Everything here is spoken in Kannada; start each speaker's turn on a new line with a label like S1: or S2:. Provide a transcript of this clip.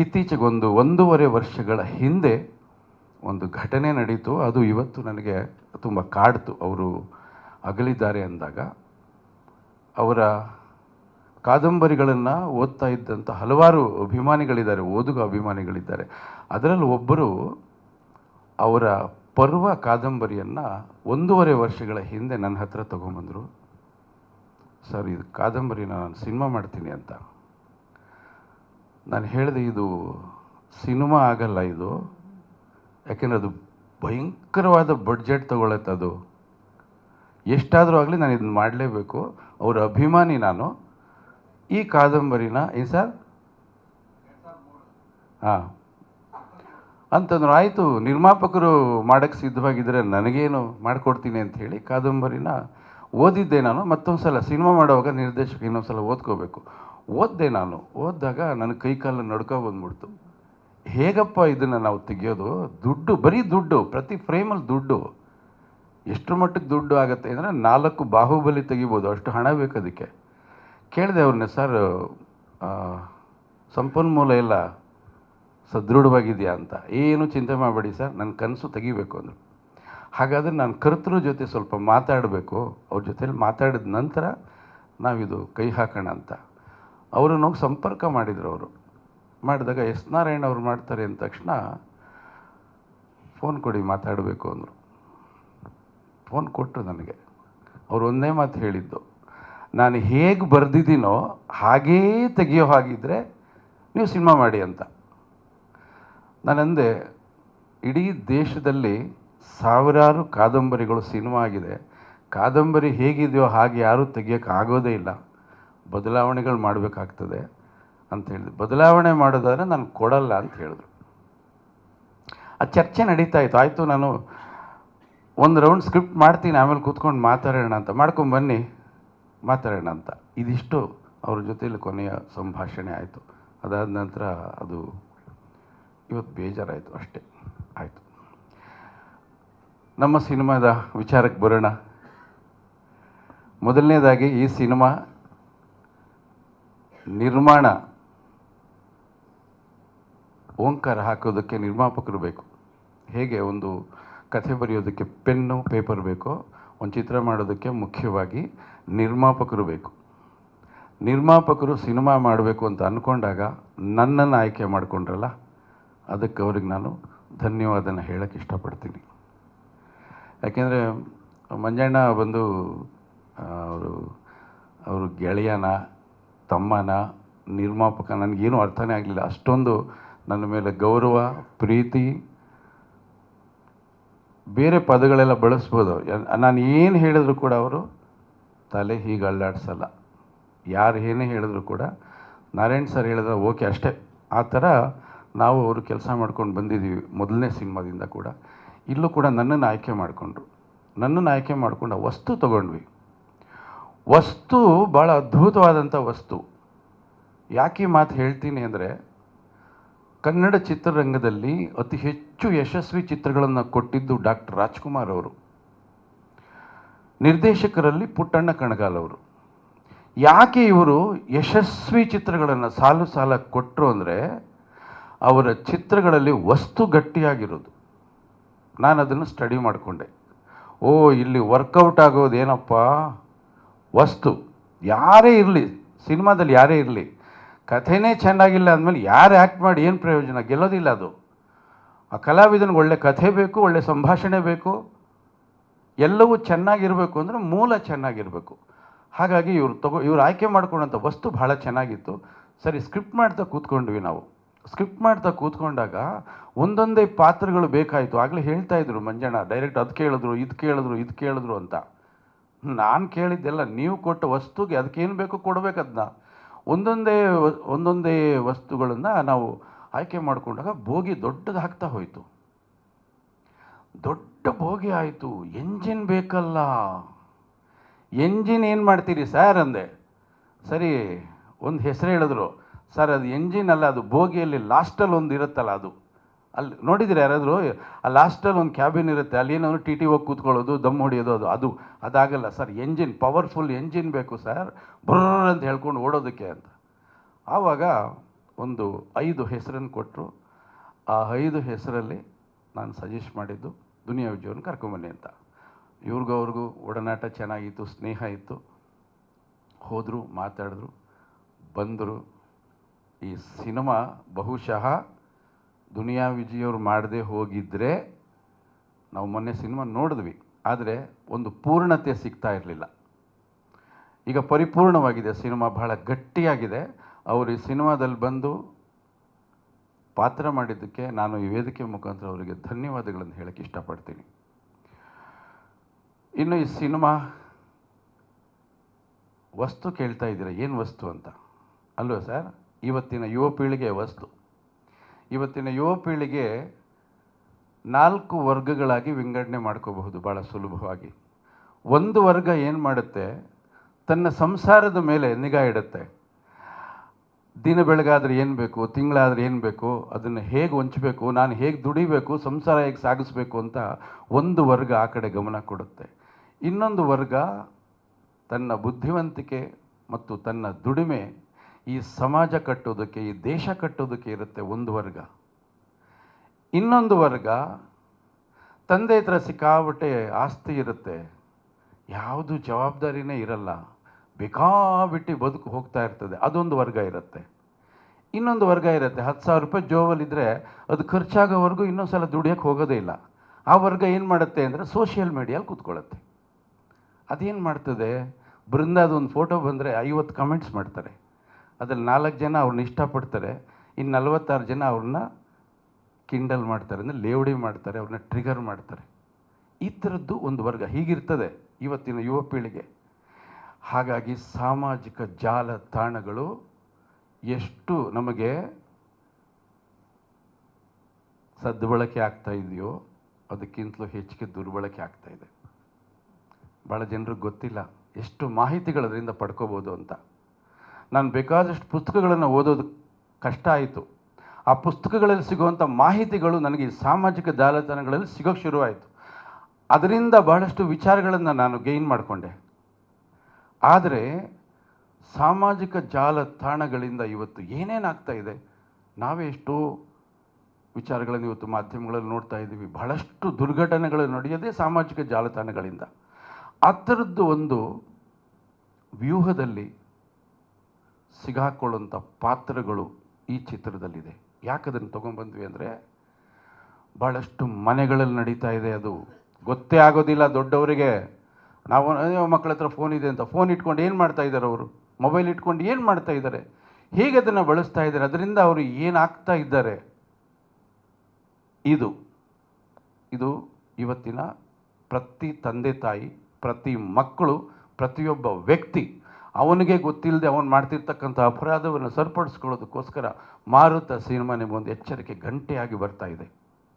S1: ಇತ್ತೀಚೆಗೆ ಒಂದು ಒಂದೂವರೆ ವರ್ಷಗಳ ಹಿಂದೆ ಒಂದು ಘಟನೆ ನಡೀತು. ಅದು ಇವತ್ತು ನನಗೆ ತುಂಬ ಕಾಡ್ತು. ಅವರು ಅಗಲಿದ್ದಾರೆ ಅಂದಾಗ. ಅವರ ಕಾದಂಬರಿಗಳನ್ನು ಓದ್ತಾ ಇದ್ದಂಥ ಹಲವಾರು ಅಭಿಮಾನಿಗಳಿದ್ದಾರೆ, ಓದುಗ ಅಭಿಮಾನಿಗಳಿದ್ದಾರೆ. ಅದರಲ್ಲಿ ಒಬ್ಬರು ಅವರ ಪರ್ವ ಕಾದಂಬರಿಯನ್ನು ಒಂದೂವರೆ ವರ್ಷಗಳ ಹಿಂದೆ ನನ್ನ ಹತ್ರ ತೊಗೊಂಬಂದರು. ಸರ್, ಇದು ಕಾದಂಬರಿನ ನಾನು ಸಿನಿಮಾ ಮಾಡ್ತೀನಿ ಅಂತ. ನಾನು ಹೇಳಿದೆ, ಇದು ಸಿನಿಮಾ ಆಗಲ್ಲ ಇದು. ಯಾಕೆಂದರೆ ಅದು ಭಯಂಕರವಾದ ಬಡ್ಜೆಟ್ ತಗೊಳತ್ತೆ ಅದು. ಎಷ್ಟಾದರೂ ಆಗಲಿ ನಾನು ಇದನ್ನ ಮಾಡಲೇಬೇಕು. ಅವರ ಅಭಿಮಾನಿ ನಾನು. ಈ ಕಾದಂಬರಿನ, ಏನು ಸರ್? ಹಾಂ. ಅಂತಂದ್ರೆ, ಆಯಿತು, ನಿರ್ಮಾಪಕರು ಮಾಡೋಕ್ಕೆ ಸಿದ್ಧವಾಗಿದ್ದರೆ ನನಗೇನು ಮಾಡಿಕೊಡ್ತೀನಿ ಅಂತ ಹೇಳಿ ಕಾದಂಬರಿನ ಓದಿದ್ದೆ ನಾನು. ಮತ್ತೊಂದು ಸಲ ಸಿನಿಮಾ ಮಾಡುವಾಗ ನಿರ್ದೇಶಕ ಇನ್ನೊಂದು ಸಲ ಓದ್ಕೋಬೇಕು. ಓದಿದೆ ನಾನು. ಓದಿದಾಗ ನನ್ನ ಕೈ ಕಾಲು ನಡ್ಕೊ ಬಂದ್ಬಿಡ್ತು. ಹೇಗಪ್ಪ ಇದನ್ನು ನಾವು ತೆಗಿಯೋದು? ದುಡ್ಡು, ಬರೀ ದುಡ್ಡು, ಪ್ರತಿ ಫ್ರೇಮಲ್ಲಿ ದುಡ್ಡು. ಎಷ್ಟು ಮಟ್ಟಕ್ಕೆ ದುಡ್ಡು ಆಗುತ್ತೆ ಅಂದರೆ ನಾಲ್ಕು ಬಾಹುಬಲಿ ತೆಗಿಬೋದು. ಅಷ್ಟು ಹಣ ಬೇಕು ಅದಕ್ಕೆ. ಕೇಳಿದೆ ಅವ್ರನ್ನ, ಸರ್ ಸಂಪನ್ಮೂಲ ಎಲ್ಲ ಸದೃಢವಾಗಿದೆಯಾ ಅಂತ. ಏನು ಚಿಂತೆ ಮಾಡಬೇಡಿ ಸರ್, ನನ್ನ ಕನಸು ತೆಗಿಬೇಕು, ಅಂದರು. ಹಾಗಾದರೆ ನಾನು ಕರ್ತೃ ಜೊತೆ ಸ್ವಲ್ಪ ಮಾತಾಡಬೇಕು. ಅವ್ರ ಜೊತೇಲಿ ಮಾತಾಡಿದ ನಂತರ ನಾವಿದು ಕೈ ಹಾಕೋಣ ಅಂತ. ಹೋಗಿ ಸಂಪರ್ಕ ಮಾಡಿದರು ಅವರು. ಮಾಡಿದಾಗ ಎಸ್ ನಾರಾಯಣ ಅವ್ರು ಮಾಡ್ತಾರೆ ಅಂದ ತಕ್ಷಣ ಫೋನ್ ಕೊಡಿ ಮಾತಾಡಬೇಕು ಅಂದರು. ಫೋನ್ ಕೊಟ್ಟರು ನನಗೆ. ಅವ್ರು ಒಂದೇ ಮಾತು ಹೇಳಿದ್ದು, ನಾನು ಹೇಗೆ ಬರೆದಿದ್ದೀನೋ ಹಾಗೇ ತೆಗೆಯೋ ಹಾಗಿದ್ದರೆ ನೀವು ಸಿನಿಮಾ ಮಾಡಿ ಅಂತ. ನಾನಂದೆ, ಇಡೀ ದೇಶದಲ್ಲಿ ಸಾವಿರಾರು ಕಾದಂಬರಿಗಳು ಸಿನಿಮಾ ಆಗಿದೆ. ಕಾದಂಬರಿ ಹೇಗಿದೆಯೋ ಹಾಗೆ ಯಾರೂ ತೆಗಿಯೋಕ್ಕಾಗೋದೇ ಇಲ್ಲ. ಬದಲಾವಣೆಗಳು ಮಾಡಬೇಕಾಗ್ತದೆ ಅಂತ ಹೇಳಿದೆ ಬದಲಾವಣೆ ಮಾಡೋದಾದರೆ ನಾನು ಕೊಡಲ್ಲ ಅಂತ ಹೇಳಿದ್ರು. ಆ ಚರ್ಚೆ ನಡೀತಾ ಇತ್ತು. ಆಯಿತು, ನಾನು ಒಂದು ರೌಂಡ್ ಸ್ಕ್ರಿಪ್ಟ್ ಮಾಡ್ತೀನಿ, ಆಮೇಲೆ ಕೂತ್ಕೊಂಡು ಮಾತಾಡೋಣ ಅಂತ. ಮಾಡ್ಕೊಂಡು ಬನ್ನಿ, ಮಾತಾಡೋಣ ಅಂತ. ಇದಿಷ್ಟು ಅವ್ರ ಜೊತೆಯಲ್ಲಿ ಕೊನೆಯ ಸಂಭಾಷಣೆ ಆಯಿತು. ಅದಾದ ನಂತರ ಅದು ಇವತ್ತು ಬೇಜಾರಾಯಿತು ಅಷ್ಟೇ. ಆಯಿತು. ನಮ್ಮ ಸಿನಿಮಾದ ವಿಚಾರಕ್ಕೆ ಬರೋಣ. ಮೊದಲನೇದಾಗಿ ಈ ಸಿನಿಮಾ ನಿರ್ಮಾಣ. ಓಂಕಾರ ಹಾಕೋದಕ್ಕೆ ನಿರ್ಮಾಪಕರು ಬೇಕು. ಹೇಗೆ ಒಂದು ಕಥೆ ಬರೆಯೋದಕ್ಕೆ ಪೆನ್ನು, ಪೇಪರ್ ಬೇಕೋ, ಒಂದು ಚಿತ್ರ ಮಾಡೋದಕ್ಕೆ ಮುಖ್ಯವಾಗಿ ನಿರ್ಮಾಪಕರು ಬೇಕು. ನಿರ್ಮಾಪಕರು ಸಿನಿಮಾ ಮಾಡಬೇಕು ಅಂತ ಅಂದ್ಕೊಂಡಾಗ ನನ್ನನ್ನು ಆಯ್ಕೆ ಮಾಡಿಕೊಂಡ್ರಲ್ಲ, ಅದಕ್ಕೆ ಅವ್ರಿಗೆ ನಾನು ಧನ್ಯವಾದನ ಹೇಳಕ್ಕೆ ಇಷ್ಟಪಡ್ತೀನಿ. ಯಾಕೆಂದರೆ ಮಂಜಣ್ಣ ಬಂದು ಅವರು ಅವರು ಗೆಳೆಯನ ತಮ್ಮನ ನಿರ್ಮಾಪಕ, ನನಗೇನು ಅರ್ಥನೇ ಆಗಲಿಲ್ಲ. ಅಷ್ಟೊಂದು ನನ್ನ ಮೇಲೆ ಗೌರವ, ಪ್ರೀತಿ, ಬೇರೆ ಪದಗಳೆಲ್ಲ ಬಳಸ್ಬೋದು. ನಾನು ಏನು ಹೇಳಿದ್ರು ಕೂಡ ಅವರು ತಲೆ ಹೀಗೆ ಅಲ್ಲಾಡಿಸಲ್ಲ. ಯಾರು ಏನೇ ಹೇಳಿದ್ರು ಕೂಡ ನಾರಾಯಣ್ ಸರ್ ಹೇಳಿದ್ರೆ ಓಕೆ ಅಷ್ಟೇ. ಆ ಥರ ನಾವು ಅವರು ಕೆಲಸ ಮಾಡ್ಕೊಂಡು ಬಂದಿದ್ದೀವಿ ಮೊದಲನೇ ಸಿನಿಮಾದಿಂದ ಕೂಡ. ಇಲ್ಲೂ ಕೂಡ ನನ್ನನ್ನು ಆಯ್ಕೆ ಮಾಡಿಕೊಂಡ್ರು. ನನ್ನನ್ನು ಆಯ್ಕೆ ಮಾಡಿಕೊಂಡು ವಸ್ತು ತಗೊಂಡ್ವಿ. ವಸ್ತು ಭಾಳ ಅದ್ಭುತವಾದಂಥ ವಸ್ತು. ಯಾಕೆ ಮಾತು ಹೇಳ್ತೀನಿ ಅಂದರೆ, ಕನ್ನಡ ಚಿತ್ರರಂಗದಲ್ಲಿ ಅತಿ ಹೆಚ್ಚು ಯಶಸ್ವಿ ಚಿತ್ರಗಳನ್ನು ಕೊಟ್ಟಿದ್ದು ಡಾಕ್ಟರ್ ರಾಜ್ಕುಮಾರ್ ಅವರು. ನಿರ್ದೇಶಕರಲ್ಲಿ ಪುಟ್ಟಣ್ಣ ಕಣಗಾಲ್ ಅವರು. ಯಾಕೆ ಇವರು ಯಶಸ್ವಿ ಚಿತ್ರಗಳನ್ನು ಸಾಲು ಸಾಲ ಕೊಟ್ಟರು ಅಂದರೆ, ಅವರ ಚಿತ್ರಗಳಲ್ಲಿ ವಸ್ತು ಗಟ್ಟಿಯಾಗಿರೋದು. ನಾನು ಅದನ್ನು ಸ್ಟಡಿ ಮಾಡಿಕೊಂಡೆ. ಓ, ಇಲ್ಲಿ ವರ್ಕೌಟ್ ಆಗೋದು ಏನಪ್ಪ ವಸ್ತು. ಯಾರೇ ಇರಲಿ, ಸಿನಿಮಾದಲ್ಲಿ ಯಾರೇ ಇರಲಿ, ಕಥೆನೇ ಚೆನ್ನಾಗಿಲ್ಲ ಅಂದಮೇಲೆ ಯಾರು ಆ್ಯಕ್ಟ್ ಮಾಡಿ ಏನು ಪ್ರಯೋಜನ? ಗೆಲ್ಲೋದಿಲ್ಲ ಅದು. ಆ ಕಲಾವಿದನಿಗೆ ಒಳ್ಳೆ ಕಥೆ ಬೇಕು, ಒಳ್ಳೆ ಸಂಭಾಷಣೆ ಬೇಕು. ಎಲ್ಲವೂ ಚೆನ್ನಾಗಿರಬೇಕು ಅಂದರೆ ಮೂಲ ಚೆನ್ನಾಗಿರಬೇಕು. ಹಾಗಾಗಿ ಇವರು ತಗೋ, ಇವ್ರು ಆಯ್ಕೆ ಮಾಡ್ಕೊಂಡಂಥ ವಸ್ತು ಭಾಳ ಚೆನ್ನಾಗಿತ್ತು. ಸರಿ, ಸ್ಕ್ರಿಪ್ಟ್ ಮಾಡ್ತಾ ಕೂತ್ಕೊಂಡ್ವಿ ನಾವು. ಸ್ಕ್ರಿಪ್ಟ್ ಮಾಡ್ತಾ ಕೂತ್ಕೊಂಡಾಗ ಒಂದೊಂದೇ ಪಾತ್ರಗಳು ಬೇಕಾಯಿತು. ಆಗಲೇ ಹೇಳ್ತಾ ಇದ್ರು ಮಂಜಣ್ಣ, ಡೈರೆಕ್ಟ್ ಅದು ಕೇಳಿದ್ರು, ಇದು ಕೇಳಿದ್ರು ಇದು ಕೇಳಿದ್ರು ಅಂತ. ನಾನು ಕೇಳಿದ್ದೆಲ್ಲ ನೀವು ಕೊಟ್ಟ ವಸ್ತುಗೆ ಅದಕ್ಕೇನು ಬೇಕು ಕೊಡಬೇಕು ಅದನ್ನ ಒಂದೊಂದೇ ಒಂದೊಂದೇ ವಸ್ತುಗಳನ್ನು ನಾವು ಆಯ್ಕೆ ಮಾಡಿಕೊಂಡಾಗ ಬೋಗಿ ದೊಡ್ಡದು ಹಾಕ್ತಾ ಹೋಯಿತು. ದೊಡ್ಡ ಬೋಗಿ ಆಯಿತು. ಎಂಜಿನ್ ಬೇಕಲ್ಲ. ಎಂಜಿನ್ ಏನು ಮಾಡ್ತೀರಿ ಸರ್ ಅಂದೆ. ಸರಿ, ಒಂದು ಹೆಸರು ಹೇಳಿದ್ರು. ಸರ್, ಅದು ಎಂಜಿನ್ ಅಲ್ಲ, ಅದು ಬೋಗಿಯಲ್ಲಿ ಲಾಸ್ಟಲ್ಲಿ ಒಂದು ಇರುತ್ತಲ್ಲ ಅದು. ಅಲ್ಲಿ ನೋಡಿದ್ರೆ ಯಾರಾದರೂ? ಆ ಲಾಸ್ಟಲ್ಲಿ ಒಂದು ಕ್ಯಾಬಿನ್ ಇರುತ್ತೆ, ಅಲ್ಲಿ ಏನಾದ್ರು ಟಿ ಟಿ ಹೋಗಿ ಕೂತ್ಕೊಳ್ಳೋದು, ದಮ್ ಹೊಡಿಯೋದು, ಅದು ಅದು, ಅದಾಗಲ್ಲ ಸರ್ ಎಂಜಿನ್ ಪವರ್ಫುಲ್ ಎಂಜಿನ್ ಬೇಕು ಸರ್ ಬ್ರರ್ ಅಂತ ಹೇಳ್ಕೊಂಡು ಓಡೋದಕ್ಕೆ ಅಂತ. ಆವಾಗ ಒಂದು ಐದು ಹೆಸರನ್ನು ಕೊಟ್ಟರು ಆ ಐದು ಹೆಸರಲ್ಲಿ ನಾನು ಸಜೆಸ್ಟ್ ಮಾಡಿದ್ದು ದುನಿಯಾ ವಿಜಯವನ್ನು ಕರ್ಕೊಂಬನ್ನಿ ಅಂತ. ಇವ್ರಿಗೂ ಅವ್ರಿಗೂ ಒಡನಾಟ ಚೆನ್ನಾಗಿತ್ತು, ಸ್ನೇಹ ಇತ್ತು. ಹೋದರು, ಮಾತಾಡಿದ್ರು, ಬಂದರು. ಈ ಸಿನಿಮಾ ಬಹುಶಃ ದುನಿಯಾ ವಿಜಯವ್ರು ಮಾಡದೆ ಹೋಗಿದ್ದರೆ ನಾವು ಮೊನ್ನೆ ಸಿನಿಮಾ ನೋಡಿದ್ವಿ. ಆದರೆ ಒಂದು ಪೂರ್ಣತೆ ಸಿಗ್ತಾ ಇರಲಿಲ್ಲ. ಈಗ ಪರಿಪೂರ್ಣವಾಗಿದೆ, ಸಿನಿಮಾ ಬಹಳ ಗಟ್ಟಿಯಾಗಿದೆ. ಅವರು ಈ ಸಿನಿಮಾದಲ್ಲಿ ಬಂದು ಪಾತ್ರ ಮಾಡಿದ್ದಕ್ಕೆ ನಾನು ಈ ವೇದಿಕೆ ಮುಖಾಂತರ ಅವರಿಗೆ ಧನ್ಯವಾದಗಳನ್ನು ಹೇಳಕ್ಕೆ ಇಷ್ಟಪಡ್ತೀನಿ. ಇನ್ನು ಈ ಸಿನಿಮಾ ವಸ್ತು ಕೇಳ್ತಾ ಇದ್ದೀರಾ? ಏನು ವಸ್ತು ಅಂತ? ಅಲ್ವಾ ಸರ್? ಇವತ್ತಿನ ಯುವ ಪೀಳಿಗೆ ವಸ್ತು. ಇವತ್ತಿನ ಯುವ ಪೀಳಿಗೆ ನಾಲ್ಕು ವರ್ಗಗಳಾಗಿ ವಿಂಗಡಣೆ ಮಾಡ್ಕೋಬಹುದು ಭಾಳ ಸುಲಭವಾಗಿ. ಒಂದು ವರ್ಗ ಏನು ಮಾಡುತ್ತೆ? ತನ್ನ ಸಂಸಾರದ ಮೇಲೆ ನಿಗಾ ಇಡುತ್ತೆ. ದಿನ ಬೆಳಗಾದರೆ ಏನು ಬೇಕು, ತಿಂಗಳಾದರೆ ಏನು ಬೇಕು, ಅದನ್ನು ಹೇಗೆ ಹೊಂಚಬೇಕು ನಾನು ಹೇಗೆ ದುಡಿಬೇಕು, ಸಂಸಾರ ಹೇಗೆ ಸಾಗಿಸ್ಬೇಕು ಅಂತ ಒಂದು ವರ್ಗ ಆ ಕಡೆ ಗಮನ ಕೊಡುತ್ತೆ. ಇನ್ನೊಂದು ವರ್ಗ ತನ್ನ ಬುದ್ಧಿವಂತಿಕೆ ಮತ್ತು ತನ್ನ ದುಡಿಮೆ ಈ ಸಮಾಜ ಕಟ್ಟೋದಕ್ಕೆ, ಈ ದೇಶ ಕಟ್ಟೋದಕ್ಕೆ ಇರುತ್ತೆ ಒಂದು ವರ್ಗ. ಇನ್ನೊಂದು ವರ್ಗ, ತಂದೆ ಹತ್ರ ಸಿಕ್ಕಾಬಟ್ಟೆ ಆಸ್ತಿ ಇರುತ್ತೆ. ಯಾವುದು ಜವಾಬ್ದಾರಿನೇ ಇರಲ್ಲ. ಬೇಕಾಬಿಟ್ಟು ಬದುಕು ಹೋಗ್ತಾ ಇರ್ತದೆ. ಅದೊಂದು ವರ್ಗ ಇರುತ್ತೆ. ಇನ್ನೊಂದು ವರ್ಗ ಇರುತ್ತೆ. ಹತ್ತು ಸಾವಿರ ರೂಪಾಯಿ ಜೋಬಲ್ಲಿದ್ದರೆ ಅದು ಖರ್ಚಾಗೋವರೆಗೂ ಇನ್ನೊಂದು ಸಲ ದುಡಿಯೋಕ್ಕೆ ಹೋಗೋದೇ ಇಲ್ಲ. ಆ ವರ್ಗ ಏನು ಮಾಡುತ್ತೆ ಅಂದರೆ ಸೋಷಿಯಲ್ ಮೀಡಿಯಲ್ಲಿ ಕೂತ್ಕೊಳ್ಳುತ್ತೆ. ಅದೇನು ಮಾಡ್ತದೆ? ಬೃಂದಾದ ಒಂದು ಫೋಟೋ ಬಂದರೆ ಐವತ್ತು ಕಮೆಂಟ್ಸ್ ಮಾಡ್ತಾರೆ. ಅದ್ರಲ್ಲಿ ನಾಲ್ಕು ಜನ ಅವ್ರನ್ನ ಇಷ್ಟಪಡ್ತಾರೆ. ಇನ್ನು ನಲವತ್ತಾರು ಜನ ಅವ್ರನ್ನ ಕಿಂಡಲ್ ಮಾಡ್ತಾರೆ. ಅಂದರೆ ಲೇವಡಿ ಮಾಡ್ತಾರೆ ಅವ್ರನ್ನ ಟ್ರಿಗರ್ ಮಾಡ್ತಾರೆ. ಈ ಥರದ್ದು ಒಂದು ವರ್ಗ ಹೀಗಿರ್ತದೆ ಇವತ್ತಿನ ಯುವ ಪೀಳಿಗೆ. ಹಾಗಾಗಿ ಸಾಮಾಜಿಕ ಜಾಲತಾಣಗಳು ಎಷ್ಟು ನಮಗೆ ಸದ್ಬಳಕೆ ಆಗ್ತಾ ಇದೆಯೋ ಅದಕ್ಕಿಂತಲೂ ಹೆಚ್ಚಿಗೆ ದುರ್ಬಳಕೆ ಆಗ್ತಾ ಇದೆ. ಭಾಳ ಜನರಿಗೆ ಗೊತ್ತಿಲ್ಲ ಎಷ್ಟು ಮಾಹಿತಿಗಳು ಅದರಿಂದ ಪಡ್ಕೋಬೋದು ಅಂತ. ನಾನು ಬೇಕಾದಷ್ಟು ಪುಸ್ತಕಗಳನ್ನು ಓದೋದು ಕಷ್ಟ ಆಯಿತು. ಆ ಪುಸ್ತಕಗಳಲ್ಲಿ ಸಿಗುವಂಥ ಮಾಹಿತಿಗಳು ನನಗೆ ಸಾಮಾಜಿಕ ಜಾಲತಾಣಗಳಲ್ಲಿ ಸಿಗೋಕ್ಕೆ ಶುರುವಾಯಿತು. ಅದರಿಂದ ಬಹಳಷ್ಟು ವಿಚಾರಗಳನ್ನು ನಾನು ಗೈನ್ ಮಾಡಿಕೊಂಡೆ. ಆದರೆ ಸಾಮಾಜಿಕ ಜಾಲತಾಣಗಳಿಂದ ಇವತ್ತು ಏನೇನಾಗ್ತಾ ಇದೆ? ನಾವೇ ಎಷ್ಟೋ ವಿಚಾರಗಳನ್ನು ಇವತ್ತು ಮಾಧ್ಯಮಗಳಲ್ಲಿ ನೋಡ್ತಾ ಇದ್ದೀವಿ. ಬಹಳಷ್ಟು ದುರ್ಘಟನೆಗಳು ನಡೆಯೋದೇ ಸಾಮಾಜಿಕ ಜಾಲತಾಣಗಳಿಂದ. ಆ ಥರದ್ದು ಒಂದು ವ್ಯೂಹದಲ್ಲಿ ಸಿಗಾಕೊಳ್ಳುವಂಥ ಪಾತ್ರಗಳು ಈ ಚಿತ್ರದಲ್ಲಿದೆ. ಯಾಕೆ ಅದನ್ನು ತೊಗೊಂಬಂದ್ವಿ ಅಂದರೆ ಭಾಳಷ್ಟು ಮನೆಗಳಲ್ಲಿ ನಡೀತಾ ಇದೆ ಅದು. ಗೊತ್ತೇ ಆಗೋದಿಲ್ಲ ದೊಡ್ಡವರಿಗೆ. ನಾವು ಮಕ್ಕಳ ಹತ್ರ ಫೋನ್ ಇದೆ ಅಂತ. ಫೋನ್ ಇಟ್ಕೊಂಡು ಏನು ಮಾಡ್ತಾ ಇದ್ದಾರೆ ಅವರು? ಮೊಬೈಲ್ ಇಟ್ಕೊಂಡು ಏನು ಮಾಡ್ತಾ ಇದ್ದಾರೆ? ಹೇಗೆ ಅದನ್ನು ಬಳಸ್ತಾ ಇದ್ದಾರೆ? ಅದರಿಂದ ಅವರು ಏನಾಗ್ತಾ ಇದ್ದಾರೆ? ಇದು. ಇದು ಇವತ್ತಿನ ಪ್ರತಿ ತಂದೆ ತಾಯಿ, ಪ್ರತಿ ಮಕ್ಕಳು, ಪ್ರತಿಯೊಬ್ಬ ವ್ಯಕ್ತಿ ಅವನಿಗೆ ಗೊತ್ತಿಲ್ಲದೆ ಅವನು ಮಾಡ್ತಿರ್ತಕ್ಕಂಥ ಅಪರಾಧವನ್ನು ಸರಿಪಡಿಸ್ಕೊಳ್ಳೋದಕ್ಕೋಸ್ಕರ ಮಾರುತ ಸಿನಿಮಾ ನಿಮಗೊಂದು ಎಚ್ಚರಿಕೆ ಗಂಟೆಯಾಗಿ ಬರ್ತಾ ಇದೆ.